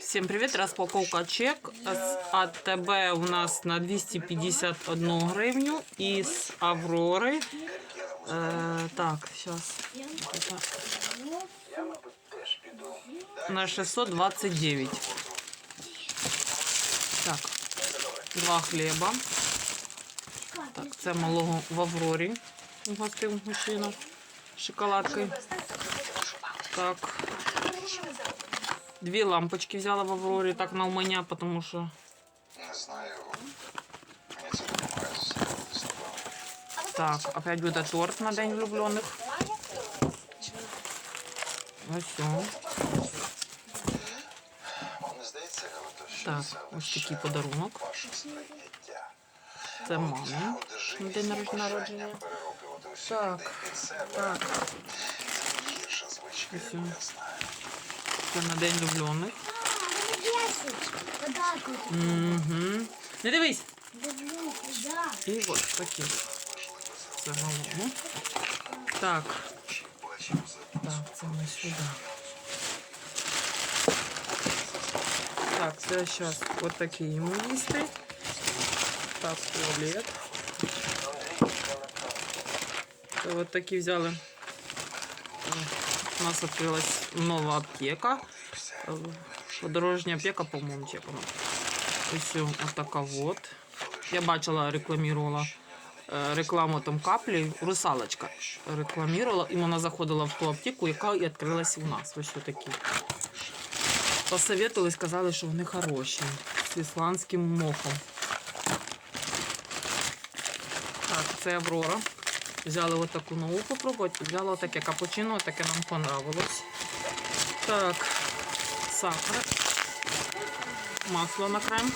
Всем привет! Распаковка чек с АТБ у нас на 251 гривню из Авроры. Э, так, сейчас. На 629. Так, два хліба. Так, це малого в Аврорі. Угостив мужчина. Шоколадкою. Так. Дві лампочки взяла в Аврорі, так на умання, тому що Не знаю. Мені це допомагає. Так, опять буде торт на День влюблених. Ось. Вам не здається, Так, ось такий подарунок. Це мамі. На день народження. Так, так. Ось Це на День влюблених. Подак вот. Угу. Не дивись. Да. І ось такі. Це малому. Так, Бачив за так, це ми сюди. Так, це зараз от такі йому їсти. Так, туалет. Це от такі взяли. У нас відкрилась нова аптека. Е, Подорожня аптека, по-моєму, чи вона. Ось от така от. Я бачила, рекламувала е, рекламу там каплі, русалочка рекламувала, і вона заходила в ту аптеку, яка і відкрилась у нас. Ось такі. Посоветували, сказали, що вони хороші. З ісландським мохом. Так, це Аврора. Взяли от таку нову попробувати. Взяла таке капучино, таке нам понравилось. Так, сахар. Масло на крем.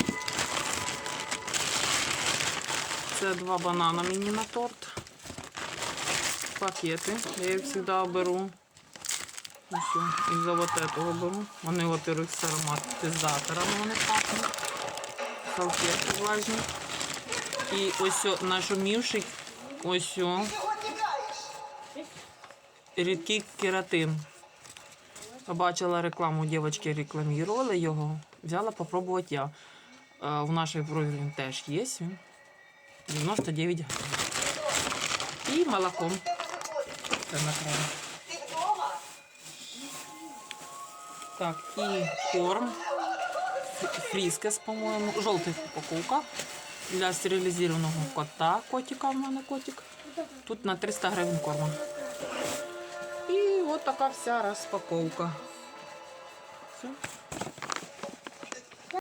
Це два банана мені на торт. Пакети. Я їх завжди беру. Ось, і за вот этого беру. Вони, во-первых, з ароматизаторами вони пахнуть. Салфетки влажні. І ось нашумівший ось о, рідкий кератин. Побачила рекламу, дівчатки рекламували його. Взяла попробувати я. Е, В нашій брові теж є. 99 гривень. І молоком. Це накрою. Так, і корм. Фріскес, по-моєму. Жовтий упаковка. Для стерилізованого кота. Котика в мене котик. Тут на 300 гривень корма. І от така вся розпаковка. Все.